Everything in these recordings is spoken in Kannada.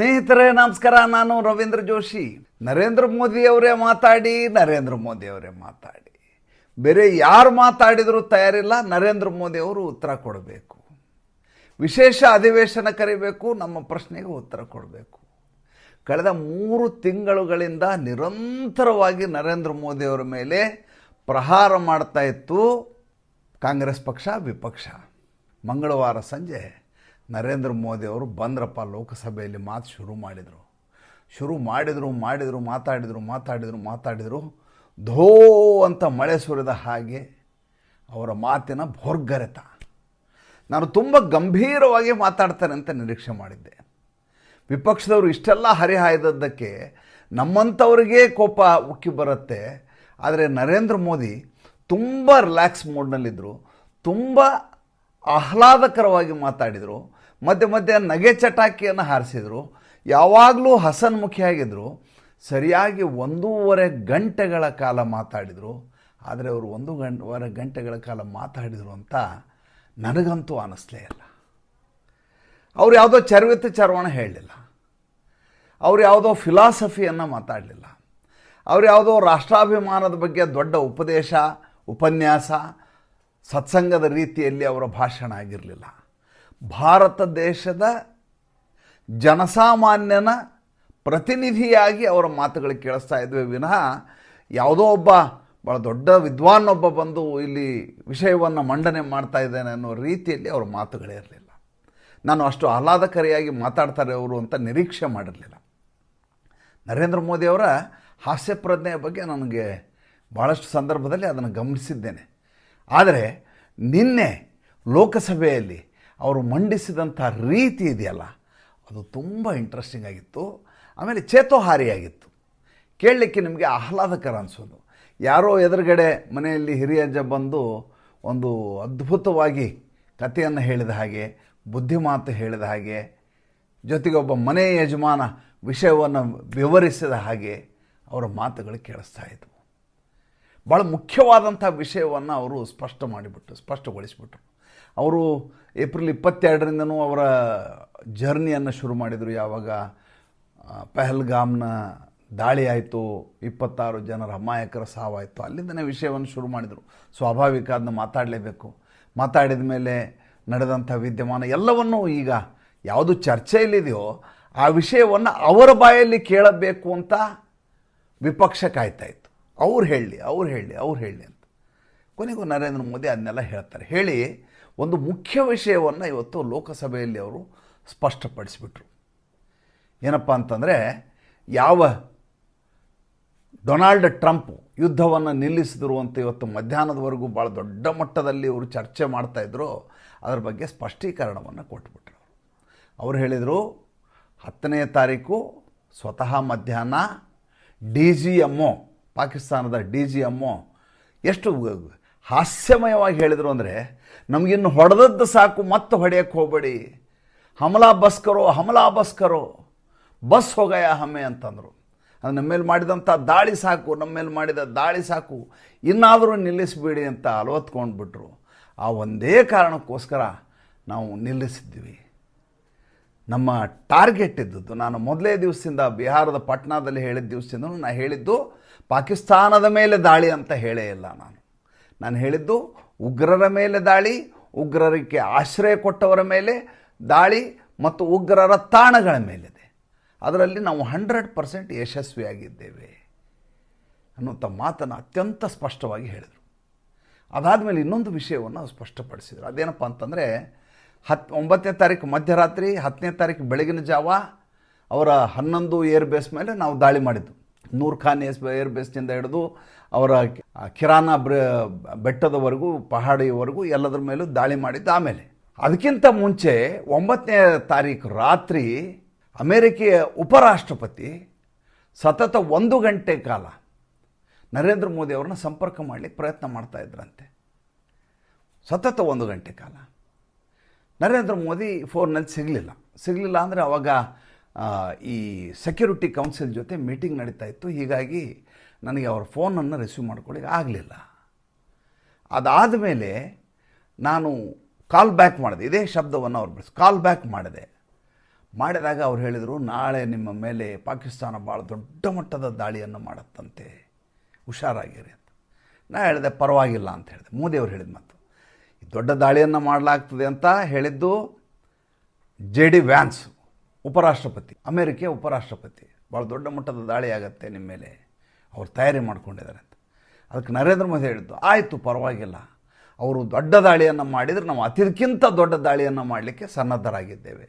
ಸ್ನೇಹಿತರೆ, ನಮಸ್ಕಾರ. ನಾನು ರವೀಂದ್ರ ಜೋಶಿ. ನರೇಂದ್ರ ಮೋದಿ ಅವರೇ ಮಾತಾಡಿ, ನರೇಂದ್ರ ಮೋದಿ ಅವರೇ ಮಾತಾಡಿ. ಬೇರೆ ಯಾರು ಮಾತಾಡಿದರೂ ತಯಾರಿಲ್ಲ, ನರೇಂದ್ರ ಮೋದಿ ಅವರು ಉತ್ತರ ಕೊಡಬೇಕು. ವಿಶೇಷ ಅಧಿವೇಶನ ಕರಿಬೇಕು, ನಮ್ಮ ಪ್ರಶ್ನೆಗೆ ಉತ್ತರ ಕೊಡಬೇಕು. ಕಳೆದ ಮೂರು ತಿಂಗಳುಗಳಿಂದ ನಿರಂತರವಾಗಿ ನರೇಂದ್ರ ಮೋದಿ ಅವರ ಮೇಲೆ ಪ್ರಹಾರ ಮಾಡ್ತಾ ಇತ್ತು ಕಾಂಗ್ರೆಸ್ ಪಕ್ಷ, ವಿಪಕ್ಷ. ಮಂಗಳವಾರ ಸಂಜೆ ನರೇಂದ್ರ ಮೋದಿ ಅವರು ಬಂದ್ರಪ್ಪ ಲೋಕಸಭೆಯಲ್ಲಿ ಮಾತು ಶುರು ಮಾಡಿದರು. ಶುರು ಮಾಡಿದರು ಮಾಡಿದರು, ಮಾತಾಡಿದರು ಮಾತಾಡಿದರು ಮಾತಾಡಿದರು. ಧೋ ಅಂತ ಮಳೆ ಸುರಿದ ಹಾಗೆ ಅವರ ಮಾತಿನ ಭೋರ್ಗರೆತ. ನಾನು ತುಂಬ ಗಂಭೀರವಾಗಿ ಮಾತಾಡ್ತಾರೆ ಅಂತ ನಿರೀಕ್ಷೆ ಮಾಡಿದ್ದೆ. ವಿಪಕ್ಷದವರು ಇಷ್ಟೆಲ್ಲ ಹರಿಹಾಯ್ದದ್ದಕ್ಕೆ ನಮ್ಮಂಥವ್ರಿಗೆ ಕೋಪ ಉಕ್ಕಿ ಬರುತ್ತೆ. ಆದರೆ ನರೇಂದ್ರ ಮೋದಿ ತುಂಬ ರಿಲ್ಯಾಕ್ಸ್ ಮೂಡ್ನಲ್ಲಿದ್ದರು ತುಂಬ ಆಹ್ಲಾದಕರವಾಗಿ ಮಾತಾಡಿದರು. ಮಧ್ಯೆ ಮಧ್ಯೆ ನಗೆ ಚಟಾಕಿಯನ್ನು ಹಾರಿಸಿದರು. ಯಾವಾಗಲೂ ಹಸನ್ಮುಖಿಯಾಗಿದ್ದರು ಸರಿಯಾಗಿ ಒಂದೂವರೆ ಗಂಟೆಗಳ ಕಾಲ ಮಾತಾಡಿದರು. ಆದರೆ ಅವರು ಒಂದು ಗಂಟೆವರೆ ಗಂಟೆಗಳ ಕಾಲ ಮಾತಾಡಿದರು ಅಂತ ನನಗಂತೂ ಅನ್ನಿಸ್ಲೇ ಇಲ್ಲ. ಅವ್ರು ಯಾವುದೋ ಚರ್ವಿತ ಚರ್ವಣ ಹೇಳಲಿಲ್ಲ ಅವ್ರು ಯಾವುದೋ ಫಿಲಾಸಫಿಯನ್ನು ಮಾತಾಡಲಿಲ್ಲ. ಅವ್ರು ಯಾವುದೋ ರಾಷ್ಟ್ರಾಭಿಮಾನದ ಬಗ್ಗೆ ದೊಡ್ಡ ಉಪದೇಶ, ಉಪನ್ಯಾಸ, ಸತ್ಸಂಗದ ರೀತಿಯಲ್ಲಿ ಅವರ ಭಾಷಣ ಆಗಿರಲಿಲ್ಲ. ಭಾರತ ದೇಶದ ಜನಸಾಮಾನ್ಯನ ಪ್ರತಿನಿಧಿಯಾಗಿ ಅವರ ಮಾತುಗಳು ಕೇಳಿಸ್ತಾ ಇದ್ವಿ. ವಿನಃ ಯಾವುದೋ ಒಬ್ಬ ಭಾಳ ದೊಡ್ಡ ವಿದ್ವಾನ್ನೊಬ್ಬ ಬಂದು ಇಲ್ಲಿ ವಿಷಯವನ್ನು ಮಂಡನೆ ಮಾಡ್ತಾ ಇದ್ದೇನೆ ಅನ್ನೋ ರೀತಿಯಲ್ಲಿ ಅವರ ಮಾತುಗಳೇ ಇರಲಿಲ್ಲ. ನಾನು ಅಷ್ಟು ಆಹ್ಲಾದಕರಿಯಾಗಿ ಮಾತಾಡ್ತಾರೆ ಅವರು ಅಂತ ನಿರೀಕ್ಷೆ ಮಾಡಿರಲಿಲ್ಲ. ನರೇಂದ್ರ ಮೋದಿಯವರ ಹಾಸ್ಯ ಪ್ರಜ್ಞೆಯ ಬಗ್ಗೆ ನನಗೆ ಭಾಳಷ್ಟು ಸಂದರ್ಭದಲ್ಲಿ ಅದನ್ನು ಗಮನಿಸಿದ್ದೇನೆ. ಆದರೆ ನಿನ್ನೆ ಲೋಕಸಭೆಯಲ್ಲಿ ಅವರು ಮಂಡಿಸಿದಂಥ ರೀತಿ ಇದೆಯಲ್ಲ, ಅದು ತುಂಬ ಇಂಟ್ರೆಸ್ಟಿಂಗ್ ಆಗಿತ್ತು. ಆಮೇಲೆ ಚೇತೋಹಾರಿಯಾಗಿತ್ತು. ಕೇಳಲಿಕ್ಕೆ ನಿಮಗೆ ಆಹ್ಲಾದಕರ ಅನಿಸೋದು. ಯಾರೋ ಎದುರುಗಡೆ ಮನೆಯಲ್ಲಿ ಹಿರಿಯಜ್ಜ ಬಂದು ಒಂದು ಅದ್ಭುತವಾಗಿ ಕಥೆಯನ್ನು ಹೇಳಿದ ಹಾಗೆ ಬುದ್ಧಿಮಾತು ಹೇಳಿದ ಹಾಗೆ, ಜೊತೆಗೆ ಒಬ್ಬ ಮನೆ ಯಜಮಾನ ವಿಷಯವನ್ನು ವಿವರಿಸಿದ ಹಾಗೆ ಅವರ ಮಾತುಗಳು ಕೇಳಿಸ್ತಾ ಇದ್ವು. ಭಾಳ ಮುಖ್ಯವಾದಂಥ ವಿಷಯವನ್ನು ಅವರು ಸ್ಪಷ್ಟ ಮಾಡಿಬಿಟ್ಟು, ಸ್ಪಷ್ಟಗೊಳಿಸಿಬಿಟ್ರು. ಅವರು ಏಪ್ರಿಲ್ ಇಪ್ಪತ್ತೆರಡರಿಂದನೂ ಅವರ ಜರ್ನಿಯನ್ನು ಶುರು ಮಾಡಿದರು. ಯಾವಾಗ ಪೆಹಲ್ಗಾಮ್ನ ದಾಳಿ ಆಯಿತು, ಇಪ್ಪತ್ತಾರು ಜನರ ಅಮಾಯಕರ ಸಾವಾಯಿತು, ಅಲ್ಲಿಂದನೇ ವಿಷಯವನ್ನು ಶುರು ಮಾಡಿದರು. ಸ್ವಾಭಾವಿಕ ಅದನ್ನ ಮಾತಾಡಲೇಬೇಕು. ಮಾತಾಡಿದ ಮೇಲೆ ನಡೆದಂಥ ವಿದ್ಯಮಾನ ಎಲ್ಲವನ್ನೂ ಈಗ ಯಾವುದು ಚರ್ಚೆಯಲ್ಲಿದೆಯೋ ಆ ವಿಷಯವನ್ನು ಅವರ ಬಾಯಲ್ಲಿ ಕೇಳಬೇಕು ಅಂತ ವಿಪಕ್ಷ ಕಾಯ್ತಾ ಇತ್ತು. ಅವ್ರು ಹೇಳಲಿ ಅವ್ರು ಹೇಳಿ, ಅವ್ರು ಹೇಳಲಿ ಅಂತ. ಕೊನೆಗೂ ನರೇಂದ್ರ ಮೋದಿ ಅದನ್ನೆಲ್ಲ ಹೇಳ್ತಾರೆ. ಹೇಳಿ ಒಂದು ಮುಖ್ಯ ವಿಷಯವನ್ನು ಇವತ್ತು ಲೋಕಸಭೆಯಲ್ಲಿ ಅವರು ಸ್ಪಷ್ಟಪಡಿಸಿಬಿಟ್ರು. ಏನಪ್ಪ ಅಂತಂದರೆ, ಯಾವ ಡೊನಾಲ್ಡ್ ಟ್ರಂಪ್ ಯುದ್ಧವನ್ನು ನಿಲ್ಲಿಸಿದ್ರು ಅಂತ ಇವತ್ತು ಮಧ್ಯಾಹ್ನದವರೆಗೂ ಭಾಳ ದೊಡ್ಡ ಮಟ್ಟದಲ್ಲಿ ಅವರು ಚರ್ಚೆ ಮಾಡ್ತಾಯಿದ್ರು ಅದರ ಬಗ್ಗೆ ಸ್ಪಷ್ಟೀಕರಣವನ್ನು ಕೊಟ್ಬಿಟ್ರು ಅವರು. ಹೇಳಿದರು, ಹತ್ತನೇ ತಾರೀಕು ಸ್ವತಃ ಮಧ್ಯಾಹ್ನ ಡಿ ಜಿ ಎಂ ಪಾಕಿಸ್ತಾನದ ಡಿ ಜಿ ಎಂ ಒ, ಎಷ್ಟು ಹಾಸ್ಯಮಯವಾಗಿ ಹೇಳಿದರು ಅಂದರೆ ನಮಗಿನ್ನು ಹೊಡೆದದ್ದು ಸಾಕು, ಮತ್ತೆ ಹೊಡೆಯಕ್ಕೆ ಹೋಗಬೇಡಿ. ಹಮಲಾ ಬಸ್ಕರೋ ಹಮಲಾ ಬಸ್ಕರೋ ಬಸ್ ಹೋಗಯ ಹಮ್ಮೆ ಅಂತಂದರು. ಅದು ನಮ್ಮ ಮೇಲೆ ಮಾಡಿದಂಥ ದಾಳಿ ಸಾಕು, ನಮ್ಮ ಮೇಲೆ ಮಾಡಿದ ದಾಳಿ ಸಾಕು. ಇನ್ನಾದರೂ ನಿಲ್ಲಿಸಬೇಡಿ ಅಂತ ಅಲವತ್ಕೊಂಡ್ಬಿಟ್ರು ಆ ಒಂದೇ ಕಾರಣಕ್ಕೋಸ್ಕರ ನಾವು ನಿಲ್ಲಿಸಿದ್ವಿ ನಮ್ಮ ಟಾರ್ಗೆಟ್ ಇದ್ದದ್ದು, ನಾನು ಮೊದಲೇ ದಿವಸದಿಂದ ಬಿಹಾರದ ಪಟ್ನಾದಲ್ಲಿ ಹೇಳಿದ ದಿವಸದಿಂದ ನಾನು ಹೇಳಿದ್ದು, ಪಾಕಿಸ್ತಾನದ ಮೇಲೆ ದಾಳಿ ಅಂತ ಹೇಳೇ ಇಲ್ಲ ನಾನು. ನಾನು ಹೇಳಿದ್ದು, ಉಗ್ರರ ಮೇಲೆ ದಾಳಿ, ಉಗ್ರರಿಗೆ ಆಶ್ರಯ ಕೊಟ್ಟವರ ಮೇಲೆ ದಾಳಿ ಮತ್ತು ಉಗ್ರರ ತಾಣಗಳ ಮೇಲಿದೆ. ಅದರಲ್ಲಿ ನಾವು ಹಂಡ್ರೆಡ್ ಪರ್ಸೆಂಟ್ ಯಶಸ್ವಿಯಾಗಿದ್ದೇವೆ ಅನ್ನುವಂಥ ಮಾತನ್ನು ಅತ್ಯಂತ ಸ್ಪಷ್ಟವಾಗಿ ಹೇಳಿದರು. ಅದಾದಮೇಲೆ ಇನ್ನೊಂದು ವಿಷಯವನ್ನು ಸ್ಪಷ್ಟಪಡಿಸಿದರು. ಅದೇನಪ್ಪ ಅಂತಂದರೆ, ಹತ್, ಒಂಬತ್ತನೇ ತಾರೀಕು ಮಧ್ಯರಾತ್ರಿ, ಹತ್ತನೇ ತಾರೀಕು ಬೆಳಗಿನ ಜಾವ ಅವರ ಹನ್ನೊಂದು ಏರ್ ಬೇಸ್ ಮೇಲೆ ನಾವು ದಾಳಿ ಮಾಡಿದ್ದು. ನೂರ್ ಖಾನ್ ಏಸ್ ಏರ್ ಬೇಸ್ನಿಂದ ಹಿಡಿದು ಅವರ ಕಿರಾನ ಬೆಟ್ಟದವರೆಗೂ ಪಹಾಡಿಯವರೆಗೂ ಎಲ್ಲದರ ಮೇಲೂ ದಾಳಿ ಮಾಡಿದ್ದು ಆಮೇಲೆ. ಅದಕ್ಕಿಂತ ಮುಂಚೆ ಒಂಬತ್ತನೇ ತಾರೀಕು ರಾತ್ರಿ ಅಮೇರಿಕೆಯ ಉಪರಾಷ್ಟ್ರಪತಿ ಸತತ ಒಂದು ಗಂಟೆ ಕಾಲ ನರೇಂದ್ರ ಮೋದಿ ಅವ್ರನ್ನ ಸಂಪರ್ಕ ಮಾಡಲಿಕ್ಕೆ ಪ್ರಯತ್ನ ಮಾಡ್ತಾ ಇದ್ರಂತೆ. ಸತತ ಒಂದು ಗಂಟೆ ಕಾಲ. ನರೇಂದ್ರ ಮೋದಿ ಫೋನ್ನಲ್ಲಿ ಸಿಗಲಿಲ್ಲ. ಸಿಗಲಿಲ್ಲ ಅಂದರೆ ಅವಾಗ ಈ ಸೆಕ್ಯೂರಿಟಿ ಕೌನ್ಸಿಲ್ ಜೊತೆ ಮೀಟಿಂಗ್ ನಡೀತಾ ಇತ್ತು. ಹೀಗಾಗಿ ನನಗೆ ಅವ್ರ ಫೋನನ್ನು ರಿಸೀವ್ ಮಾಡ್ಕೊಳ್ಳಿಕ್ಕೆ ಆಗಲಿಲ್ಲ. ಅದಾದ ಮೇಲೆ ನಾನು ಕಾಲ್ ಬ್ಯಾಕ್ ಮಾಡಿದೆ. ಇದೇ ಶಬ್ದವನ್ನು ಅವ್ರು ಬಳಸಿ ಕಾಲ್ ಬ್ಯಾಕ್ ಮಾಡಿದೆ. ಮಾಡಿದಾಗ ಅವ್ರು ಹೇಳಿದರು, ನಾಳೆ ನಿಮ್ಮ ಮೇಲೆ ಪಾಕಿಸ್ತಾನ ಭಾಳ ದೊಡ್ಡ ಮಟ್ಟದ ದಾಳಿಯನ್ನು ಮಾಡುತ್ತಂತೆ. ಹುಷಾರಾಗಿರಿ ಅಂತ. ನಾ ಹೇಳಿದೆ, ಪರವಾಗಿಲ್ಲ ಅಂತ ಹೇಳಿದೆ. ಮೋದಿ ಅವ್ರು ಹೇಳಿದ ಮಾತು. ಈ ದೊಡ್ಡ ದಾಳಿಯನ್ನು ಮಾಡಲಾಗ್ತದೆ ಅಂತ ಹೇಳಿದ್ದು ಜೆ ಡಿ ವ್ಯಾನ್ಸ್. ಉಪರಾಷ್ಟ್ರಪತಿ. ಅಮೇರಿಕೆ ಉಪರಾಷ್ಟ್ರಪತಿ. ಭಾಳ ದೊಡ್ಡ ಮಟ್ಟದ ದಾಳಿ ಆಗತ್ತೆ ನಿಮ್ಮ ಮೇಲೆ. ಅವ್ರು ತಯಾರಿ ಮಾಡ್ಕೊಂಡಿದ್ದಾರೆ ಅಂತ ಅದಕ್ಕೆ ನರೇಂದ್ರ ಮೋದಿ ಹೇಳಿದ್ದು, ಆಯಿತು, ಪರವಾಗಿಲ್ಲ. ಅವರು ದೊಡ್ಡ ದಾಳಿಯನ್ನು ಮಾಡಿದರೆ ನಾವು ಅದಕ್ಕಿಂತ ದೊಡ್ಡ ದಾಳಿಯನ್ನು ಮಾಡಲಿಕ್ಕೆ ಸನ್ನದ್ಧರಾಗಿದ್ದೇವೆ.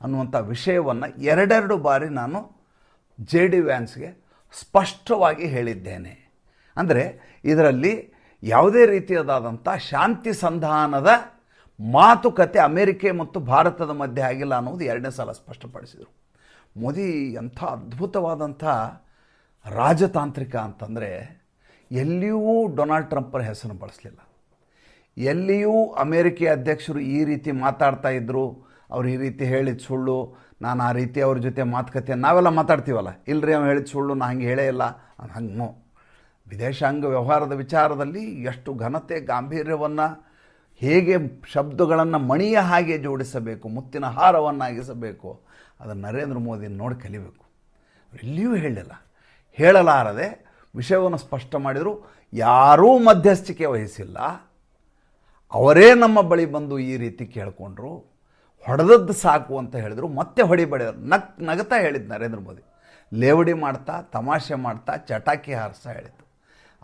ಅನ್ನುವಂಥ ವಿಷಯವನ್ನು ಎರಡೆರಡು ಬಾರಿ ನಾನು ಜೆ ಡಿ ವ್ಯಾನ್ಸ್ಗೆ ಸ್ಪಷ್ಟವಾಗಿ ಹೇಳಿದ್ದೇನೆ. ಅಂದರೆ ಇದರಲ್ಲಿ ಯಾವುದೇ ರೀತಿಯದಾದಂಥ ಶಾಂತಿ ಸಂಧಾನದ ಮಾತುಕತೆ ಅಮೆರಿಕೆ ಮತ್ತು ಭಾರತದ ಮಧ್ಯೆ ಆಗಿಲ್ಲ ಅನ್ನೋದು ಎರಡನೇ ಸಲ ಸ್ಪಷ್ಟಪಡಿಸಿದರು. ಮೋದಿ ಎಂಥ ಅದ್ಭುತವಾದಂಥ ರಾಜತಾಂತ್ರಿಕ ಅಂತಂದರೆ ಎಲ್ಲಿಯೂ ಡೊನಾಲ್ಡ್ ಟ್ರಂಪರ ಹೆಸರು ಬಳಸಲಿಲ್ಲ. ಎಲ್ಲಿಯೂ ಅಮೇರಿಕೆ ಅಧ್ಯಕ್ಷರು ಈ ರೀತಿ ಮಾತಾಡ್ತಾ ಇದ್ದರು ಅವ್ರು ಈ ರೀತಿ ಹೇಳಿದ ಸುಳ್ಳು, ನಾನು ಆ ರೀತಿ ಅವ್ರ ಜೊತೆ ಮಾತುಕತೆ, ನಾವೆಲ್ಲ ಮಾತಾಡ್ತೀವಲ್ಲ ಇಲ್ಲರಿ ಅವ್ನು ಹೇಳಿದ ಸುಳ್ಳು ನಾನು ಹಂಗೆ ಹೇಳೇ ಇಲ್ಲ ಹಂಗೆ ನೋ. ವಿದೇಶಾಂಗ ವ್ಯವಹಾರದ ವಿಚಾರದಲ್ಲಿ ಎಷ್ಟು ಘನತೆ, ಗಾಂಭೀರ್ಯವನ್ನು ಹೇಗೆ ಶಬ್ದಗಳನ್ನು ಮಣಿಯ ಹಾಗೆ ಜೋಡಿಸಬೇಕು, ಮುತ್ತಿನ ಹಾರವನ್ನಾಗಿಸಬೇಕು, ಅದನ್ನು ನರೇಂದ್ರ ಮೋದಿ ನೋಡಿ ಕಲಿಬೇಕು. ಎಲ್ಲಿಯೂ ಹೇಳಲಿಲ್ಲ. ಹೇಳಲಾರದೆ ವಿಷಯವನ್ನು ಸ್ಪಷ್ಟ ಮಾಡಿದರು. ಯಾರೂ ಮಧ್ಯಸ್ಥಿಕೆ ವಹಿಸಿಲ್ಲ. ಅವರೇ ನಮ್ಮ ಬಳಿ ಬಂದು ಈ ರೀತಿ ಕೇಳಿಕೊಂಡ್ರು. ಹೊಡೆದದ್ದು ಸಾಕು ಅಂತ ಹೇಳಿದರು. ಮತ್ತೆ ಹೊಡಿಬೇಡ ನಕ್, ನಗತಾ ಹೇಳಿದ್ದು ನರೇಂದ್ರ ಮೋದಿ. ಲೇವಡಿ ಮಾಡ್ತಾ, ತಮಾಷೆ ಮಾಡ್ತಾ, ಚಟಾಕಿ ಹಾರಿಸ್ತಾ ಹೇಳಿದ್ದು.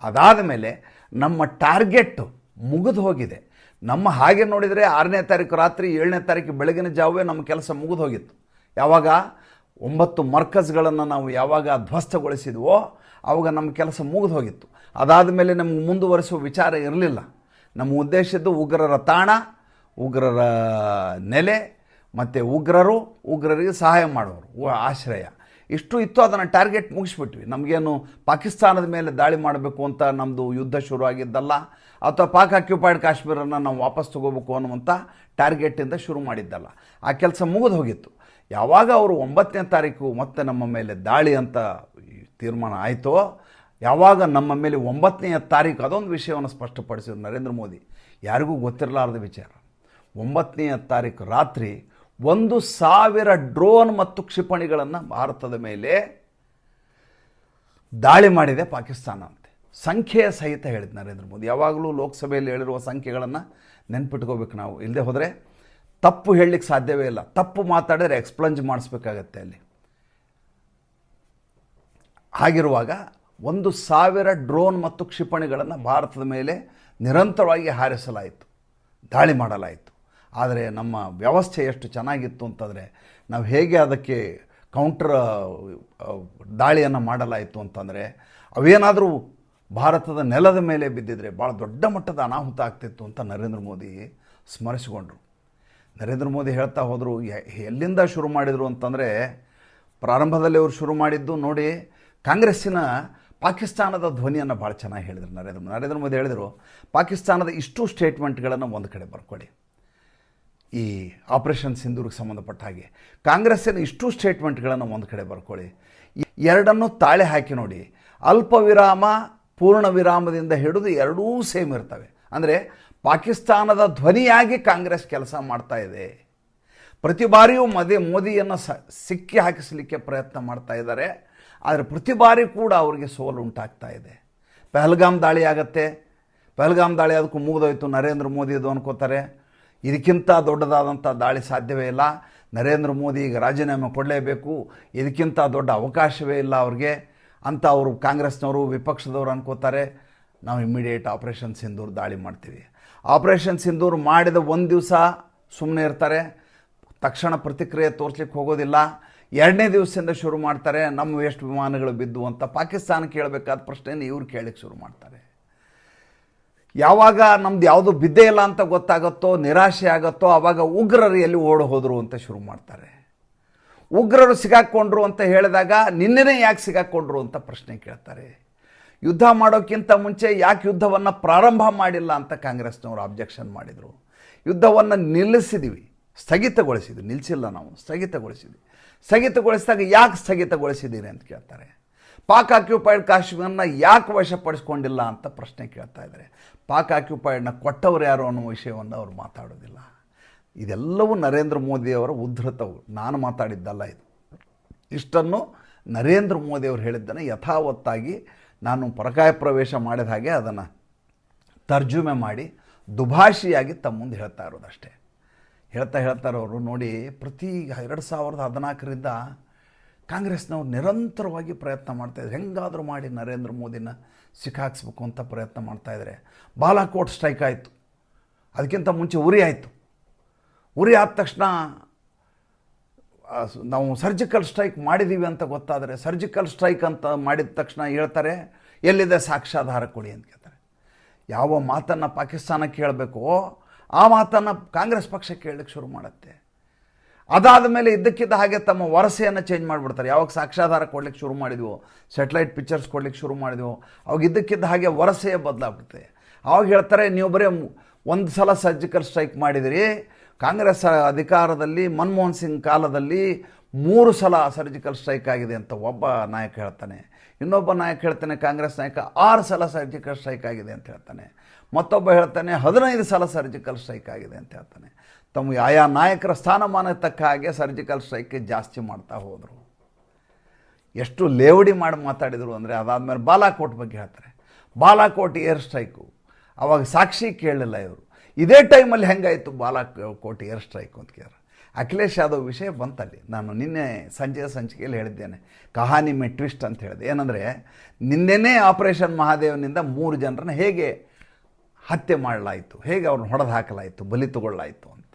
ಅದಾದ ಮೇಲೆ ನಮ್ಮ ಟಾರ್ಗೆಟ್ಟು ಮುಗಿದು ಹೋಗಿದೆ. ನಮ್ಮ ಹಾಗೆ ನೋಡಿದರೆ ಆರನೇ ತಾರೀಕು ರಾತ್ರಿ ಏಳನೇ ತಾರೀಕು ಬೆಳಗಿನ ಜಾವವೇ ನಮ್ಮ ಕೆಲಸ ಮುಗಿದು ಹೋಗಿತ್ತು. ಯಾವಾಗ? ಒಂಬತ್ತು ಮರ್ಕಸ್ಗಳನ್ನು ನಾವು ಯಾವಾಗ ಧ್ವಸ್ತಗೊಳಿಸಿದ್ವೋ ಆವಾಗ ನಮ್ಮ ಕೆಲಸ ಮುಗಿದು ಹೋಗಿತ್ತು. ಅದಾದ ಮೇಲೆ ನಮಗೆ ಮುಂದುವರಿಸುವ ವಿಚಾರ ಇರಲಿಲ್ಲ. ನಮ್ಮ ಉದ್ದೇಶದ್ದು ಉಗ್ರರ ತಾಣ, ಉಗ್ರರ ನೆಲೆ, ಮತ್ತು ಉಗ್ರರು, ಉಗ್ರರಿಗೆ ಸಹಾಯ ಮಾಡೋರು ಆಶ್ರಯ. ಇಷ್ಟು ಇತ್ತು, ಅದನ್ನು ಟಾರ್ಗೆಟ್ ಮುಗಿಸ್ಬಿಟ್ವಿ. ನಮಗೇನು ಪಾಕಿಸ್ತಾನದ ಮೇಲೆ ದಾಳಿ ಮಾಡಬೇಕು ಅಂತ ನಮ್ಮದು ಯುದ್ಧ ಶುರು ಆಗಿದ್ದಲ್ಲ ಅಥವಾ ಪಾಕ್ ಆಕ್ಯುಪೈಡ್ ಕಾಶ್ಮೀರನ್ನು ನಾವು ವಾಪಸ್ ತಗೋಬೇಕು ಅನ್ನುವಂಥ ಟಾರ್ಗೆಟಿಂದ ಶುರು ಮಾಡಿದ್ದಲ್ಲ. ಆ ಕೆಲಸ ಮುಗಿದು ಹೋಗಿತ್ತು. ಯಾವಾಗ ಅವರು ಒಂಬತ್ತನೇ ತಾರೀಕು ಮತ್ತೆ ನಮ್ಮ ಮೇಲೆ ದಾಳಿ ಅಂತ ತೀರ್ಮಾನ ಆಯಿತೋ, ಯಾವಾಗ ನಮ್ಮ ಮೇಲೆ ಒಂಬತ್ತನೆಯ ತಾರೀಕು ಅದೊಂದು ವಿಷಯವನ್ನು ಸ್ಪಷ್ಟಪಡಿಸಿದ್ರು ನರೇಂದ್ರ ಮೋದಿ. ಯಾರಿಗೂ ಗೊತ್ತಿರಲಾರದ ವಿಚಾರ. ಒಂಬತ್ತನೆಯ ತಾರೀಕು ರಾತ್ರಿ ಒಂದು ಸಾವಿರ ಡ್ರೋನ್ ಮತ್ತು ಕ್ಷಿಪಣಿಗಳನ್ನು ಭಾರತದ ಮೇಲೆ ದಾಳಿ ಮಾಡಿದೆ ಪಾಕಿಸ್ತಾನ. ಸಂಖ್ಯೆಯ ಸಹಿತ ಹೇಳಿದ ನರೇಂದ್ರ ಮೋದಿ. ಯಾವಾಗಲೂ ಲೋಕಸಭೆಯಲ್ಲಿ ಹೇಳಿರುವ ಸಂಖ್ಯೆಗಳನ್ನು ನೆನ್ಪಿಟ್ಕೋಬೇಕು ನಾವು. ಇಲ್ಲದೆ ಹೋದರೆ ತಪ್ಪು ಹೇಳಲಿಕ್ಕೆ ಸಾಧ್ಯವೇ ಇಲ್ಲ. ತಪ್ಪು ಮಾತಾಡಿದರೆ ಎಕ್ಸ್ಪ್ಲಂಜ್ ಮಾಡಿಸ್ಬೇಕಾಗತ್ತೆ ಅಲ್ಲಿ. ಹಾಗಿರುವಾಗ ಒಂದು ಸಾವಿರ ಡ್ರೋನ್ ಮತ್ತು ಕ್ಷಿಪಣಿಗಳನ್ನು ಭಾರತದ ಮೇಲೆ ನಿರಂತರವಾಗಿ ಹಾರಿಸಲಾಯಿತು. ದಾಳಿ ಮಾಡಲಾಯಿತು. ಆದರೆ ನಮ್ಮ ವ್ಯವಸ್ಥೆ ಎಷ್ಟು ಚೆನ್ನಾಗಿತ್ತು ಅಂತಂದರೆ ನಾವು ಹೇಗೆ ಅದಕ್ಕೆ ಕೌಂಟರ್ ದಾಳಿಯನ್ನು ಮಾಡಲಾಯಿತು ಅಂತಂದರೆ ಅವೇನಾದರೂ ಭಾರತದ ನೆಲದ ಮೇಲೆ ಬಿದ್ದಿದ್ರೆ ಭಾಳ ದೊಡ್ಡ ಮಟ್ಟದ ಅನಾಹುತ ಆಗ್ತಿತ್ತು ಅಂತ ನರೇಂದ್ರ ಮೋದಿ ಸ್ಮರಿಸಿಕೊಂಡ್ರು. ನರೇಂದ್ರ ಮೋದಿ ಹೇಳ್ತಾ ಹೋದರು ಎಲ್ಲಿಂದ ಶುರು ಮಾಡಿದರು ಅಂತಂದರೆ, ಪ್ರಾರಂಭದಲ್ಲಿ ಅವರು ಶುರು ಮಾಡಿದ್ದು ನೋಡಿ, ಕಾಂಗ್ರೆಸ್ಸಿನ ಪಾಕಿಸ್ತಾನದ ಧ್ವನಿಯನ್ನು ಭಾಳ ಚೆನ್ನಾಗಿ ಹೇಳಿದರು ನರೇಂದ್ರ ನರೇಂದ್ರ ಮೋದಿ ಹೇಳಿದರು, ಪಾಕಿಸ್ತಾನದ ಇಷ್ಟು ಸ್ಟೇಟ್ಮೆಂಟ್ಗಳನ್ನು ಒಂದು ಕಡೆ ಬರ್ಕೊಳ್ಳಿ ಈ ಆಪರೇಷನ್ ಸಿಂಧೂರಿಗೆ ಸಂಬಂಧಪಟ್ಟ ಹಾಗೆ. ಕಾಂಗ್ರೆಸ್ಸಿನ ಇಷ್ಟು ಸ್ಟೇಟ್ಮೆಂಟ್ಗಳನ್ನು ಒಂದು ಕಡೆ ಬರ್ಕೊಳ್ಳಿ ಎರಡನ್ನೂ ತಾಳೆ ಹಾಕಿ ನೋಡಿ. ಅಲ್ಪ ವಿರಾಮ ಪೂರ್ಣ ವಿರಾಮದಿಂದ ಹಿಡಿದು ಎರಡೂ ಸೇಮ್ ಇರ್ತವೆ. ಅಂದರೆ ಪಾಕಿಸ್ತಾನದ ಧ್ವನಿಯಾಗಿ ಕಾಂಗ್ರೆಸ್ ಕೆಲಸ ಮಾಡ್ತಾ ಇದೆ. ಪ್ರತಿ ಬಾರಿಯೂ ಮದೇ, ಮೋದಿಯನ್ನು ಸ, ಸಿಕ್ಕಿ ಹಾಕಿಸಲಿಕ್ಕೆ ಪ್ರಯತ್ನ ಮಾಡ್ತಾ ಇದ್ದಾರೆ. ಆದರೆ ಪ್ರತಿ ಬಾರಿ ಕೂಡ ಅವರಿಗೆ ಸೋಲು ಉಂಟಾಗ್ತಾ ಇದೆ. ಪೆಹಲ್ಗಾಮ್ ದಾಳಿ ಆಗತ್ತೆ. ಪೆಹಲ್ಗಾಮ್ ದಾಳಿ ಅದಕ್ಕೂ ಮುಗಿದೋಯ್ತು. ನರೇಂದ್ರ ಮೋದಿ ಅದು ಅನ್ಕೋತಾರೆ. ಇದಕ್ಕಿಂತ ದೊಡ್ಡದಾದಂಥ ದಾಳಿ ಸಾಧ್ಯವೇ ಇಲ್ಲ. ನರೇಂದ್ರ ಮೋದಿ ಈಗ ರಾಜೀನಾಮೆ ಕೊಡಲೇಬೇಕು. ಇದಕ್ಕಿಂತ ದೊಡ್ಡ ಅವಕಾಶವೇ ಇಲ್ಲ ಅವ್ರಿಗೆ. ಅಂತ ಅವರು ಕಾಂಗ್ರೆಸ್ನವರು ವಿಪಕ್ಷದವರು ಅನ್ಕೋತಾರೆ, ನಾವು ಇಮ್ಮಿಡಿಯೇಟ್ ಆಪರೇಷನ್ ಸಿಂಧೂರ್ ದಾಳಿ ಮಾಡ್ತೀವಿ. ಆಪರೇಷನ್ ಸಿಂಧೂರ್ ಮಾಡಿದ ಒಂದು ದಿವಸ ಸುಮ್ಮನೆ ಇರ್ತಾರೆ, ತಕ್ಷಣ ಪ್ರತಿಕ್ರಿಯೆ ತೋರಿಸ್ಲಿಕ್ಕೆ ಹೋಗೋದಿಲ್ಲ. ಎರಡನೇ ದಿವಸದಿಂದ ಶುರು ಮಾಡ್ತಾರೆ, ನಮ್ಮ ಎಷ್ಟು ವಿಮಾನಗಳು ಬಿದ್ದು ಅಂತ. ಪಾಕಿಸ್ತಾನ ಕೇಳಬೇಕಾದ ಪ್ರಶ್ನೆಯನ್ನು ಇವ್ರು ಕೇಳಲಿಕ್ಕೆ ಶುರು ಮಾಡ್ತಾರೆ. ಯಾವಾಗ ನಮ್ದು ಯಾವುದು ಬಿದ್ದೇ ಇಲ್ಲ ಅಂತ ಗೊತ್ತಾಗುತ್ತೋ, ನಿರಾಶೆ ಆಗುತ್ತೋ ಆವಾಗ ಉಗ್ರರು ಎಲ್ಲಿ ಓಡಿ ಹೋದರು ಅಂತ ಶುರು ಮಾಡ್ತಾರೆ. ಉಗ್ರರು ಸಿಗಾಕ್ಕೊಂಡ್ರು ಅಂತ ಹೇಳಿದಾಗ ನಿನ್ನೆನೇ ಯಾಕೆ ಸಿಗಾಕ್ಕೊಂಡ್ರು ಅಂತ ಪ್ರಶ್ನೆ ಕೇಳ್ತಾರೆ. ಯುದ್ಧ ಮಾಡೋಕ್ಕಿಂತ ಮುಂಚೆ ಯಾಕೆ ಯುದ್ಧವನ್ನು ಪ್ರಾರಂಭ ಮಾಡಿಲ್ಲ ಅಂತ ಕಾಂಗ್ರೆಸ್ನವರು ಅಬ್ಜೆಕ್ಷನ್ ಮಾಡಿದರು. ಯುದ್ಧವನ್ನು ನಿಲ್ಲಿಸಿದೀವಿ, ಸ್ಥಗಿತಗೊಳಿಸಿದ್ವಿ ನಿಲ್ಲಿಸಿಲ್ಲ ನಾವು, ಸ್ಥಗಿತಗೊಳಿಸಿದ್ವಿ. ಸ್ಥಗಿತಗೊಳಿಸಿದಾಗ ಯಾಕೆ ಸ್ಥಗಿತಗೊಳಿಸಿದ್ದೀರಿ ಅಂತ ಕೇಳ್ತಾರೆ. ಪಾಕ್ ಆಕ್ಯುಪೈಡ್ ಕಾಶ್ಮೀರನ ಯಾಕೆ ವಶಪಡಿಸ್ಕೊಂಡಿಲ್ಲ ಅಂತ ಪ್ರಶ್ನೆ ಕೇಳ್ತಾ ಇದ್ದಾರೆ. ಪಾಕ್ ಆಕ್ಯುಪೈಡ್ನ ಕೊಟ್ಟವ್ರು ಯಾರು ಅನ್ನೋ ವಿಷಯವನ್ನು ಅವ್ರು ಮಾತಾಡೋದಿಲ್ಲ. ಇದೆಲ್ಲವೂ ನರೇಂದ್ರ ಮೋದಿಯವರ ಉದ್ಧತವು. ನಾನು ಮಾತಾಡಿದ್ದಲ್ಲ ಇದು. ಇಷ್ಟನ್ನು ನರೇಂದ್ರ ಮೋದಿಯವರು ಹೇಳಿದ್ದನ್ನು ಯಥಾವತ್ತಾಗಿ ನಾನು ಪರಕಾಯ ಪ್ರವೇಶ ಮಾಡಿದ ಹಾಗೆ ಅದನ್ನು ತರ್ಜುಮೆ ಮಾಡಿ ದುಭಾಷಿಯಾಗಿ ತಮ್ಮ ಮುಂದೆ ಹೇಳ್ತಾ ಇರೋದಷ್ಟೇ ಹೇಳ್ತಾ ಹೇಳ್ತಾ ಅವರು ನೋಡಿ ಪ್ರತಿ ಎರಡು ಸಾವಿರದ ಹದಿನಾಲ್ಕರಿಂದ ಕಾಂಗ್ರೆಸ್ನವ್ರು ನಿರಂತರವಾಗಿ ಪ್ರಯತ್ನ ಮಾಡ್ತಾಯಿದ್ರು ಹೆಂಗಾದರೂ ಮಾಡಿ ನರೇಂದ್ರ ಮೋದಿನ ಸಿಕ್ಕಾಕ್ಸ್ಬೇಕು ಅಂತ ಪ್ರಯತ್ನ ಮಾಡ್ತಾಯಿದ್ದಾರೆ ಬಾಲಾಕೋಟ್ ಸ್ಟ್ರೈಕ್ ಆಯಿತು. ಅದಕ್ಕಿಂತ ಮುಂಚೆ ಉರಿ ಆಯಿತು. ಉರಿ ಆದ ತಕ್ಷಣ ನಾವು ಸರ್ಜಿಕಲ್ ಸ್ಟ್ರೈಕ್ ಮಾಡಿದ್ದೀವಿ ಅಂತ ಗೊತ್ತಾದರೆ ಸರ್ಜಿಕಲ್ ಸ್ಟ್ರೈಕ್ ಅಂತ ಮಾಡಿದ ತಕ್ಷಣ ಹೇಳ್ತಾರೆ, ಎಲ್ಲಿದೆ ಸಾಕ್ಷ್ಯಾಧಾರ ಕೊಡಿ ಅಂತ ಕೇಳ್ತಾರೆ. ಯಾವ ಮಾತನ್ನು ಪಾಕಿಸ್ತಾನಕ್ಕೆ ಹೇಳಬೇಕೋ, ಆ ಮಾತನ್ನು ಕಾಂಗ್ರೆಸ್ ಪಕ್ಷ ಕೇಳಲಿಕ್ಕೆ ಶುರು ಮಾಡುತ್ತೆ. ಅದಾದ ಮೇಲೆ ಇದ್ದಕ್ಕಿದ್ದ ಹಾಗೆ ತಮ್ಮ ವರಸೆಯನ್ನು ಚೇಂಜ್ ಮಾಡಿಬಿಡ್ತಾರೆ. ಯಾವಾಗ ಸಾಕ್ಷ್ಯಾಧಾರ ಕೊಡ್ಲಿಕ್ಕೆ ಶುರು ಮಾಡಿದ್ವೋ ಸೆಟಲೈಟ್ ಪಿಕ್ಚರ್ಸ್ ಕೊಡ್ಲಿಕ್ಕೆ ಶುರು ಮಾಡಿದ್ವೋ, ಅವಾಗ ಇದ್ದಕ್ಕಿದ್ದ ಹಾಗೆ ವರಸೆಯೇ ಬದಲಾಗ್ಬಿಡುತ್ತೆ. ಅವಾಗ ಹೇಳ್ತಾರೆ, ನೀವು ಬರೀ ಒಂದು ಸಲ ಸರ್ಜಿಕಲ್ ಸ್ಟ್ರೈಕ್ ಮಾಡಿದಿರಿ ಕಾಂಗ್ರೆಸ್ ಅಧಿಕಾರದಲ್ಲಿ ಮನಮೋಹನ್ ಸಿಂಗ್ ಕಾಲದಲ್ಲಿ ಮೂರು ಸಲ ಸರ್ಜಿಕಲ್ ಸ್ಟ್ರೈಕ್ ಆಗಿದೆ ಅಂತ ಒಬ್ಬ ನಾಯಕ ಹೇಳ್ತಾನೆ. ಇನ್ನೊಬ್ಬ ನಾಯಕ ಹೇಳ್ತಾನೆ, ಕಾಂಗ್ರೆಸ್ ನಾಯಕ ಆರು ಸಲ ಸರ್ಜಿಕಲ್ ಸ್ಟ್ರೈಕ್ ಆಗಿದೆ ಅಂತ ಹೇಳ್ತಾನೆ. ಮತ್ತೊಬ್ಬ ಹೇಳ್ತಾನೆ, ಹದಿನೈದು ಸಲ ಸರ್ಜಿಕಲ್ ಸ್ಟ್ರೈಕ್ ಆಗಿದೆ ಅಂತ ಹೇಳ್ತಾನೆ. ತಮ್ಮ ಆಯಾ ನಾಯಕರ ಸ್ಥಾನಮಾನಕ್ಕೆ ತಕ್ಕ ಹಾಗೆ ಸರ್ಜಿಕಲ್ ಸ್ಟ್ರೈಕ್ ಜಾಸ್ತಿ ಮಾಡ್ತಾ ಹೋದರು. ಎಷ್ಟು ಲೇವಡಿ ಮಾಡಿ ಮಾತಾಡಿದರು ಅಂದರೆ ಅದಾದಮೇಲೆ ಬಾಲಾಕೋಟ್ ಬಗ್ಗೆ ಹೇಳ್ತಾರೆ. Balakot air strike. ಅವಾಗ ಸಾಕ್ಷಿ ಕೇಳಲಿಲ್ಲ ಇವರು. ಇದೇ ಟೈಮಲ್ಲಿ ಹೆಂಗಾಯಿತು ಬಾಲಾಕೋಟ್ ಏರ್ ಸ್ಟ್ರೈಕ್ ಅಂತ ಕೇಳ ಅಖಿಲೇಶ್ ಯಾದವ್ ವಿಷಯ ಬಂತಲ್ಲಿ. ನಾನು ನಿನ್ನೆ ಸಂಜೆ ಸಂಚಿಕೆಯಲ್ಲಿ ಹೇಳಿದ್ದೇನೆ. ಕಹಾನಿ ಮೆ ಟ್ವಿಸ್ಟ್ ಅಂತ ಹೇಳಿದೆ. ಏನಂದರೆ, ನಿನ್ನೆನೇ ಆಪರೇಷನ್ ಮಹಾದೇವನಿಂದ ಮೂರು ಜನರನ್ನ ಹೇಗೆ ಹತ್ಯೆ ಮಾಡಲಾಯಿತು, ಹೇಗೆ ಅವ್ರನ್ನ ಹೊಡೆದು ಹಾಕಲಾಯಿತು, ಬಲಿ ತಗೊಳ್ಳಾಯಿತು ಅಂತ.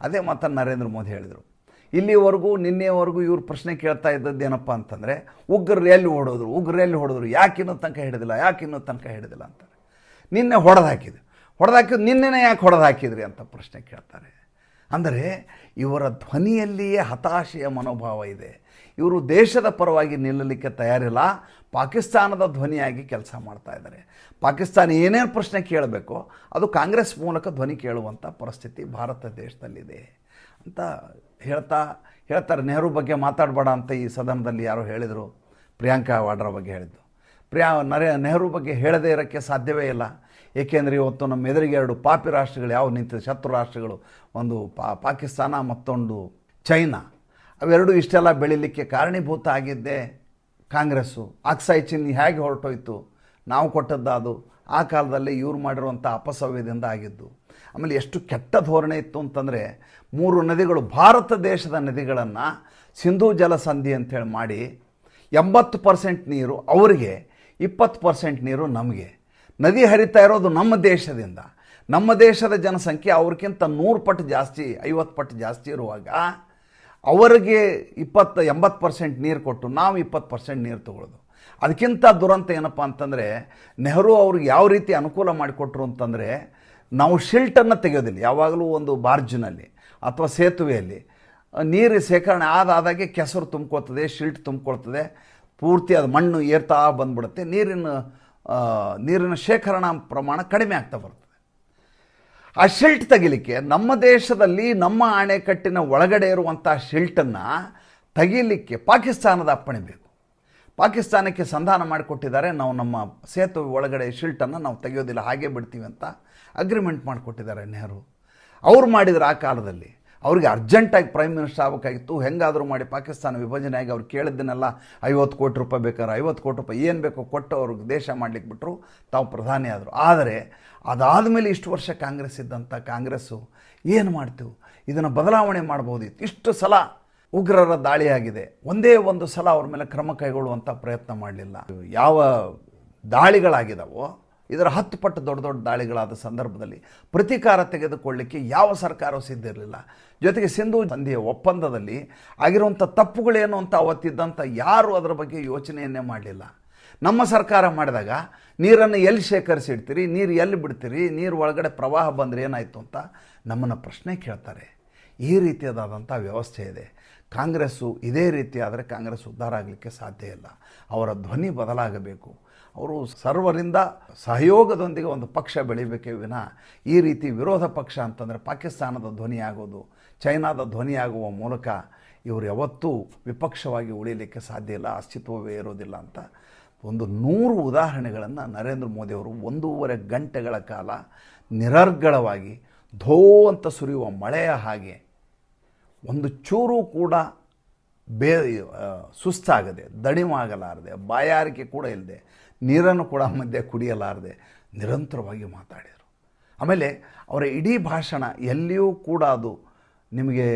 ಅದೇ ಮಾತನ್ನು ನರೇಂದ್ರ ಮೋದಿ ಹೇಳಿದರು. ಇಲ್ಲಿವರೆಗೂ, ನಿನ್ನೆವರೆಗೂ ಇವ್ರು ಪ್ರಶ್ನೆ ಕೇಳ್ತಾ ಇದ್ದದ್ದು ಏನಪ್ಪ ಅಂತಂದರೆ ಉಗ್ರರು ಎಲ್ಲಿ ಹೊಡೋದ್ರು ಉಗ್ರರು ಎಲ್ಲಿ ಹೊಡೆದ್ರು ಯಾಕೆ ಇನ್ನೂ ತನಕ ಹಿಡಿದಿಲ್ಲ ಯಾಕೆ ಇನ್ನೂ ತನಕ ಹಿಡಿದಿಲ್ಲ ಅಂತಾರೆ. ನಿನ್ನೆ ಹೊಡೆದು ಹಾಕಿದ್ರು. ಹೊಡೆದು ನಿನ್ನೆ ನಿನ್ನೆನೇ ಯಾಕೆ ಹೊಡೆದು ಹಾಕಿದ್ರಿ ಅಂತ ಪ್ರಶ್ನೆ ಕೇಳ್ತಾರೆ. ಅಂದರೆ ಇವರ ಧ್ವನಿಯಲ್ಲಿಯೇ ಹತಾಶೆಯ ಮನೋಭಾವ ಇದೆ. ಇವರು ದೇಶದ ಪರವಾಗಿ ನಿಲ್ಲಲಿಕ್ಕೆ ತಯಾರಿಲ್ಲ, ಪಾಕಿಸ್ತಾನದ ಧ್ವನಿಯಾಗಿ ಕೆಲಸ ಮಾಡ್ತಾ ಇದ್ದಾರೆ. ಪಾಕಿಸ್ತಾನ ಏನೇನು ಪ್ರಶ್ನೆ ಕೇಳಬೇಕೋ ಅದು ಕಾಂಗ್ರೆಸ್ ಮೂಲಕ ಧ್ವನಿ ಕೇಳುವಂಥ ಪರಿಸ್ಥಿತಿ ಭಾರತ ದೇಶದಲ್ಲಿದೆ ಅಂತ ಹೇಳ್ತಾ, ಹೇಳ್ತಾರೆ ನೆಹರು ಬಗ್ಗೆ ಮಾತಾಡಬೇಡ ಅಂತ ಈ ಸದನದಲ್ಲಿ ಯಾರೋ ಹೇಳಿದರು. ಪ್ರಿಯಾಂಕಾ ವಾಡ್ರ ಬಗ್ಗೆ ಹೇಳಿದ್ದು ಪ್ರಿಯಾ ನರೇ ನೆಹರು ಬಗ್ಗೆ ಹೇಳದೇ ಇರೋಕ್ಕೆ ಸಾಧ್ಯವೇ ಇಲ್ಲ. ಏಕೆಂದರೆ ಇವತ್ತು ನಮ್ಮ ಎದುರಿಗೆ ಎರಡು ಪಾಪಿ ರಾಷ್ಟ್ರಗಳು, ಯಾವ ನಿಂತಿದೆ? ಶತ್ರು ರಾಷ್ಟ್ರಗಳು, ಒಂದು ಪಾ, ಪಾಕಿಸ್ತಾನ, ಮತ್ತೊಂದು ಚೈನಾ. ಅವೆರಡು ಇಷ್ಟೆಲ್ಲ ಬೆಳೀಲಿಕ್ಕೆ ಕಾರಣೀಭೂತ ಆಗಿದ್ದೇ ಕಾಂಗ್ರೆಸ್ಸು. ಆಕ್ಸೈ ಚಿನ್ನಿ ಹೇಗೆ ಹೊರಟೋಯ್ತು? ನಾವು ಕೊಟ್ಟದ್ದು ಅದು ಆ ಕಾಲದಲ್ಲಿ ಇವ್ರು ಮಾಡಿರುವಂಥ ಅಪಸವ್ಯದಿಂದ ಆಗಿದ್ದು. ಆಮೇಲೆ ಎಷ್ಟು ಕೆಟ್ಟ ಧೋರಣೆ ಇತ್ತು ಅಂತಂದರೆ, ಮೂರು ನದಿಗಳು ಭಾರತ ದೇಶದ ನದಿಗಳನ್ನು ಸಿಂಧೂ ಜಲಸಂಧಿ ಅಂತೇಳಿ ಮಾಡಿ, ಎಂಬತ್ತು ಪರ್ಸೆಂಟ್ ನೀರು ಅವರಿಗೆ ಇಪ್ಪತ್ತು ಪರ್ಸೆಂಟ್ ನೀರು ನಮಗೆ. ನದಿ ಹರಿತಾ ಇರೋದು ನಮ್ಮ ದೇಶದಿಂದ. ನಮ್ಮ ದೇಶದ ಜನಸಂಖ್ಯೆ ಅವ್ರಿಗಿಂತ ನೂರು ಪಟ್ಟು ಜಾಸ್ತಿ, ಐವತ್ತು ಪಟ್ಟು ಜಾಸ್ತಿ ಇರುವಾಗ ಅವರಿಗೆ ಇಪ್ಪತ್ತು, ಎಂಬತ್ತು ಪರ್ಸೆಂಟ್ ನೀರು ಕೊಟ್ಟು ನಾವು ಇಪ್ಪತ್ತು ಪರ್ಸೆಂಟ್ ನೀರು ತಗೊಳ್ಳೋದು. ಅದಕ್ಕಿಂತ ದುರಂತ ಏನಪ್ಪ ಅಂತಂದರೆ, ನೆಹರು ಅವ್ರಿಗೆ ಯಾವ ರೀತಿ ಅನುಕೂಲ ಮಾಡಿಕೊಟ್ರು ಅಂತಂದರೆ, ನಾವು ಶಿಲ್ಟನ್ನು ತೆಗೆಯೋದಿಲ್ಲ. ಯಾವಾಗಲೂ ಒಂದು ಬಾರ್ಜಿನಲ್ಲಿ ಅಥವಾ ಸೇತುವೆಯಲ್ಲಿ. ನೀರು ಶೇಖರಣೆ ಆದಾಗೆ ಕೆಸರು ತುಂಬ್ಕೊಳ್ತದೆ, ಶಿಲ್ಟ್ ತುಂಬ್ಕೊಳ್ತದೆ. ಪೂರ್ತಿ ಅದು ಮಣ್ಣು ಏರ್ತಾ ಬಂದ್ಬಿಡುತ್ತೆ. ನೀರಿನ ನೀರಿನ ಶೇಖರಣಾ ಪ್ರಮಾಣ ಕಡಿಮೆ ಆಗ್ತಾ ಬರ್ತದೆ. ಆ ಶಿಲ್ಟ್ ತೆಗಿಲಿಕ್ಕೆ ನಮ್ಮ ದೇಶದಲ್ಲಿ ನಮ್ಮ ಅಣೆಕಟ್ಟಿನ ಒಳಗಡೆ ಇರುವಂಥ ಶಿಲ್ಟನ್ನು ತೆಗಿಲಿಕ್ಕೆ ಪಾಕಿಸ್ತಾನದ ಅಪ್ಪಣೆ ಬೇಕು. ಪಾಕಿಸ್ತಾನಕ್ಕೆ ಸಂಧಾನ ಮಾಡಿಕೊಟ್ಟಿದ್ದಾರೆ. ನಾವು ನಮ್ಮ ಸೇತುವೆ ಒಳಗಡೆ ಶಿಲ್ಟನ್ನು ನಾವು ತೆಗೆಯೋದಿಲ್ಲ, ಹಾಗೆ ಬಿಡ್ತೀವಿ ಅಂತ ಅಗ್ರಿಮೆಂಟ್ ಮಾಡಿಕೊಟ್ಟಿದ್ದಾರೆ ನೆಹರು. ಅವ್ರು ಮಾಡಿದ್ರು ಆ ಕಾಲದಲ್ಲಿ. ಅವ್ರಿಗೆ ಅರ್ಜೆಂಟಾಗಿ ಪ್ರೈಮ್ ಮಿನಿಸ್ಟರ್ ಆಗಬೇಕಾಗಿತ್ತು. ಹೆಂಗಾದರೂ ಮಾಡಿ ಪಾಕಿಸ್ತಾನ ವಿಭಜನೆ ಆಗಿ ಅವ್ರು ಕೇಳಿದ್ದನ್ನೆಲ್ಲ ಐವತ್ತು ಕೋಟಿ ರೂಪಾಯಿ ಬೇಕಾದ್ರೆ ಐವತ್ತು ಕೋಟಿ ರೂಪಾಯಿ ಏನು ಬೇಕೋ ಕೊಟ್ಟು ಅವ್ರಿಗೆ ದೇಶ ಮಾಡಲಿಕ್ಕೆ ಬಿಟ್ಟರು ತಾವು ಪ್ರಧಾನಿ ಆದರು. ಆದರೆ ಅದಾದ ಮೇಲೆ ಇಷ್ಟು ವರ್ಷ ಕಾಂಗ್ರೆಸ್ ಇದ್ದಂಥ ಕಾಂಗ್ರೆಸ್ಸು ಏನು ಮಾಡ್ತೀವಿ? ಇದನ್ನು ಬದಲಾವಣೆ ಮಾಡ್ಬೋದಿತ್ತು. ಇಷ್ಟು ಸಲ ಉಗ್ರರ ದಾಳಿಯಾಗಿದೆ ಒಂದೇ ಒಂದು ಸಲ ಅವ್ರ ಮೇಲೆ ಕ್ರಮ ಕೈಗೊಳ್ಳುವಂಥ ಪ್ರಯತ್ನ ಮಾಡಲಿಲ್ಲ. ಯಾವ ದಾಳಿಗಳಾಗಿದಾವೋ ಇದರ ಹತ್ತು ಪಟ್ಟು ದೊಡ್ಡ ದೊಡ್ಡ ದಾಳಿಗಳಾದ ಸಂದರ್ಭದಲ್ಲಿ ಪ್ರತೀಕಾರ ತೆಗೆದುಕೊಳ್ಳಿಕ್ಕೆ ಯಾವ ಸರ್ಕಾರವೂ ಸಿದ್ಧ ಇರಲಿಲ್ಲ. ಜೊತೆಗೆ ಸಿಂಧು ಸಂಧಿಯ ಒಪ್ಪಂದದಲ್ಲಿ ಆಗಿರುವಂಥ ತಪ್ಪುಗಳೇನು ಅಂತ ಅವತ್ತಿದ್ದಂಥ ಯಾರು ಅದರ ಬಗ್ಗೆ ಯೋಚನೆಯನ್ನೇ ಮಾಡಲಿಲ್ಲ. ನಮ್ಮ ಸರ್ಕಾರ ಮಾಡಿದಾಗ ನೀರನ್ನು ಎಲ್ಲಿ ಶೇಖರಿಸಿಡ್ತೀರಿ ನೀರು ಎಲ್ಲಿ ಬಿಡ್ತೀರಿ, ನೀರು ಒಳಗಡೆ ಪ್ರವಾಹ ಬಂದರೆ ಏನಾಯಿತು ಅಂತ ನಮ್ಮನ್ನು ಪ್ರಶ್ನೆ ಕೇಳ್ತಾರೆ. ಈ ರೀತಿಯಾದಂಥ ವ್ಯವಸ್ಥೆ ಇದೆ. ಕಾಂಗ್ರೆಸ್ಸು ಇದೇ ರೀತಿ ಆದರೆ ಕಾಂಗ್ರೆಸ್ ಉದ್ಧಾರ ಆಗಲಿಕ್ಕೆ ಸಾಧ್ಯ ಇಲ್ಲ. ಅವರ ಧ್ವನಿ ಬದಲಾಗಬೇಕು. ಅವರು ಸರ್ವರಿಂದ ಸಹಯೋಗದೊಂದಿಗೆ ಒಂದು ಪಕ್ಷ ಬೆಳಿಬೇಕೇ ವಿನ ಈ ರೀತಿ ವಿರೋಧ ಪಕ್ಷ ಅಂತಂದರೆ ಪಾಕಿಸ್ತಾನದ ಧ್ವನಿಯಾಗೋದು, ಚೈನಾದ ಧ್ವನಿಯಾಗುವ ಮೂಲಕ ಇವರು ಯಾವತ್ತೂ ವಿಪಕ್ಷವಾಗಿ ಉಳಿಯಲಿಕ್ಕೆ ಸಾಧ್ಯ ಇಲ್ಲ, ಅಸ್ತಿತ್ವವೇ ಇರೋದಿಲ್ಲ ಅಂತ. ಒಂದು ನೂರು ಉದಾಹರಣೆಗಳನ್ನು ನರೇಂದ್ರ ಮೋದಿಯವರು ಒಂದೂವರೆ ಗಂಟೆಗಳ ಕಾಲ ನಿರರ್ಗಳವಾಗಿ ಧೋ ಅಂತ ಸುರಿಯುವ ಮಳೆಯ ಹಾಗೆ ಒಂದು ಚೂರು ಕೂಡ ಬೇ ಸುಸ್ತಾಗದೆ, ದಣಿವಾಗಲಾರದೆ, ಬಾಯಾರಿಕೆ ಕೂಡ ಇಲ್ಲದೆ ನೀರನ್ನು ಕೂಡ ಮಧ್ಯೆ ಕುಡಿಯಲಾರದೆ ನಿರಂತರವಾಗಿ ಮಾತಾಡಿದರು. ಆಮೇಲೆ ಅವರ ಇಡೀ ಭಾಷಣ ಎಲ್ಲಿಯೂ ಕೂಡ ಅದು ನಿಮಗೆ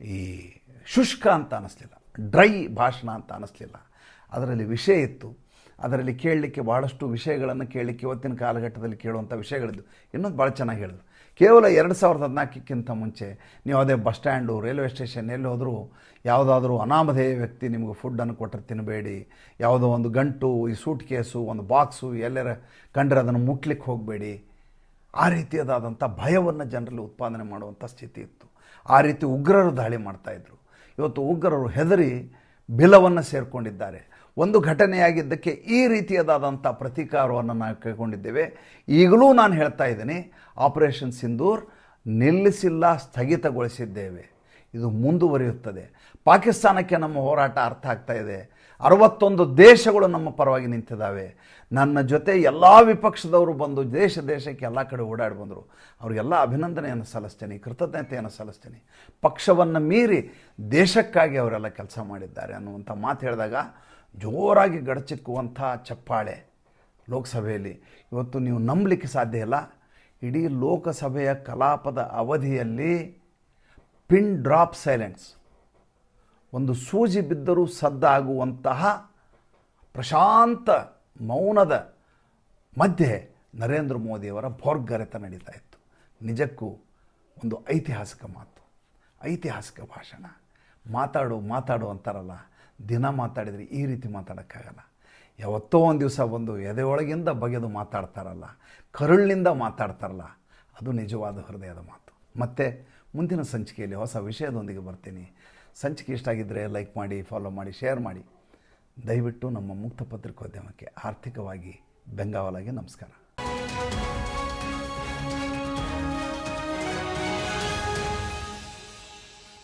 ಈ ಶುಷ್ಕ ಅಂತ ಅನ್ನಿಸ್ಲಿಲ್ಲ ಡ್ರೈ ಭಾಷಣ ಅಂತ ಅನ್ನಿಸ್ಲಿಲ್ಲ ಅದರಲ್ಲಿ ವಿಷಯ ಇತ್ತು. ಅದರಲ್ಲಿ ಕೇಳಲಿಕ್ಕೆ ಭಾಳಷ್ಟು ವಿಷಯಗಳನ್ನು ಕೇಳಲಿಕ್ಕೆ ಇವತ್ತಿನ ಕಾಲಘಟ್ಟದಲ್ಲಿ ಕೇಳುವಂಥ ವಿಷಯಗಳಿದ್ದು ಇನ್ನೊಂದು ಭಾಳ ಚೆನ್ನಾಗಿ ಹೇಳಿದ್ರು. ಕೇವಲ ಎರಡು ಸಾವಿರದ ಹದಿನಾಲ್ಕಕ್ಕಿಂತ ಮುಂಚೆ ನೀವು ಯಾವುದೇ ಬಸ್ ಸ್ಟ್ಯಾಂಡು, ರೈಲ್ವೆ ಸ್ಟೇಷನ್ ಎಲ್ಲಿ ಹೋದರೂ ಯಾವುದಾದ್ರೂ ಅನಾಮಧೇಯ ವ್ಯಕ್ತಿ ನಿಮಗೆ ಫುಡ್ಡನ್ನು ಕೊಟ್ಟರೆ ತಿನ್ನಬೇಡಿ ಯಾವುದೋ ಒಂದು ಗಂಟು, ಈ ಸೂಟ್ ಕೇಸು, ಒಂದು ಬಾಕ್ಸು, ಎಲ್ಲರ ಕಂಡ್ರೆ ಅದನ್ನು ಮುಟ್ಲಿಕ್ಕೆ ಹೋಗಬೇಡಿ. ಆ ರೀತಿಯಾದಂಥ ಭಯವನ್ನು ಜನರಲ್ಲಿ ಉತ್ಪಾದನೆ ಮಾಡುವಂಥ ಸ್ಥಿತಿ ಇತ್ತು. ಆ ರೀತಿ ಉಗ್ರರು ದಾಳಿ ಮಾಡ್ತಾಯಿದ್ರು ಇವತ್ತು ಉಗ್ರರು ಹೆದರಿ ಬಿಲವನ್ನು ಸೇರಿಕೊಂಡಿದ್ದಾರೆ. ಒಂದು ಘಟನೆಯಾಗಿದ್ದಕ್ಕೆ ಈ ರೀತಿಯಾದಂಥ ಪ್ರತೀಕಾರವನ್ನು ನಾವು ಕೈಗೊಂಡಿದ್ದೇವೆ. ಈಗಲೂ ನಾನು ಹೇಳ್ತಾ ಇದ್ದೀನಿ, ಆಪರೇಷನ್ ಸಿಂಧೂರ್ ನಿಲ್ಲಿಸಿಲ್ಲ, ಸ್ಥಗಿತಗೊಳಿಸಿದ್ದೇವೆ. ಇದು ಮುಂದುವರಿಯುತ್ತದೆ. ಪಾಕಿಸ್ತಾನಕ್ಕೆ ನಮ್ಮ ಹೋರಾಟ ಅರ್ಥ ಆಗ್ತಾ ಇದೆ. ಅರವತ್ತೊಂದು ದೇಶಗಳು ನಮ್ಮ ಪರವಾಗಿ ನಿಂತಿದ್ದಾವೆ. ನನ್ನ ಜೊತೆ ಎಲ್ಲ ವಿಪಕ್ಷದವರು ಬಂದು ದೇಶ, ದೇಶಕ್ಕೆ ಎಲ್ಲ ಕಡೆ ಓಡಾಡಿ ಬಂದರು. ಅವರಿಗೆಲ್ಲ ಅಭಿನಂದನೆಯನ್ನು ಸಲ್ಲಿಸ್ತೇನೆ, ಕೃತಜ್ಞತೆಯನ್ನು ಸಲ್ಲಿಸ್ತೇನೆ. ಪಕ್ಷವನ್ನು ಮೀರಿ ದೇಶಕ್ಕಾಗಿ ಅವರೆಲ್ಲ ಕೆಲಸ ಮಾಡಿದ್ದಾರೆ ಅನ್ನುವಂಥ ಮಾತು ಹೇಳಿದಾಗ ಜೋರಾಗಿ ಗಡಚಿಕ್ಕುವಂಥ ಚಪ್ಪಾಳೆ ಲೋಕಸಭೆಯಲ್ಲಿ. ಇವತ್ತು ನೀವು ನಂಬಲಿಕ್ಕೆ ಸಾಧ್ಯ ಇಲ್ಲ. ಇಡೀ ಲೋಕಸಭೆಯ ಕಲಾಪದ ಅವಧಿಯಲ್ಲಿ ಪಿನ್ ಡ್ರಾಪ್ ಸೈಲೆನ್ಸ್. ಒಂದು ಸೂಜಿ ಬಿದ್ದರೂ ಸದ್ದಾಗುವಂತಹ ಪ್ರಶಾಂತ ಮೌನದ ಮಧ್ಯೆ ನರೇಂದ್ರ ಮೋದಿಯವರ ಭೋರ್ಗರೆತ ನಡೀತಾ ಇತ್ತು. ನಿಜಕ್ಕೂ ಒಂದು ಐತಿಹಾಸಿಕ ಮಾತು, ಐತಿಹಾಸಿಕ ಭಾಷಣ. ಮಾತಾಡು ಮಾತಾಡು ಅಂತಾರಲ್ಲ ದಿನ ಮಾತಾಡಿದರೆ ಈ ರೀತಿ ಮಾತಾಡೋಕ್ಕಾಗಲ್ಲ. ಯಾವತ್ತೋ ಒಂದು ದಿವಸ ಬಂದು ಎದೆಯೊಳಗಿಂದ ಬಗೆದು ಮಾತಾಡ್ತಾರಲ್ಲ, ಕರುಳಿನಿಂದ ಮಾತಾಡ್ತಾರಲ್ಲ, ಅದು ನಿಜವಾದ ಹೃದಯದ ಮಾತು. ಮತ್ತು ಮುಂದಿನ ಸಂಚಿಕೆಯಲ್ಲಿ ಹೊಸ ವಿಷಯದೊಂದಿಗೆ ಬರ್ತೀನಿ. ಸಂಚಿಕೆ ಇಷ್ಟ ಆಗಿದ್ದರೆ ಲೈಕ್ ಮಾಡಿ, ಫಾಲೋ ಮಾಡಿ, ಶೇರ್ ಮಾಡಿ. ದಯವಿಟ್ಟು ನಮ್ಮ ಮುಕ್ತ ಪತ್ರಿಕೋದ್ಯಮಕ್ಕೆ ಆರ್ಥಿಕವಾಗಿ ಬೆಂಗಾವಲಾಗಿ ನಮಸ್ಕಾರ.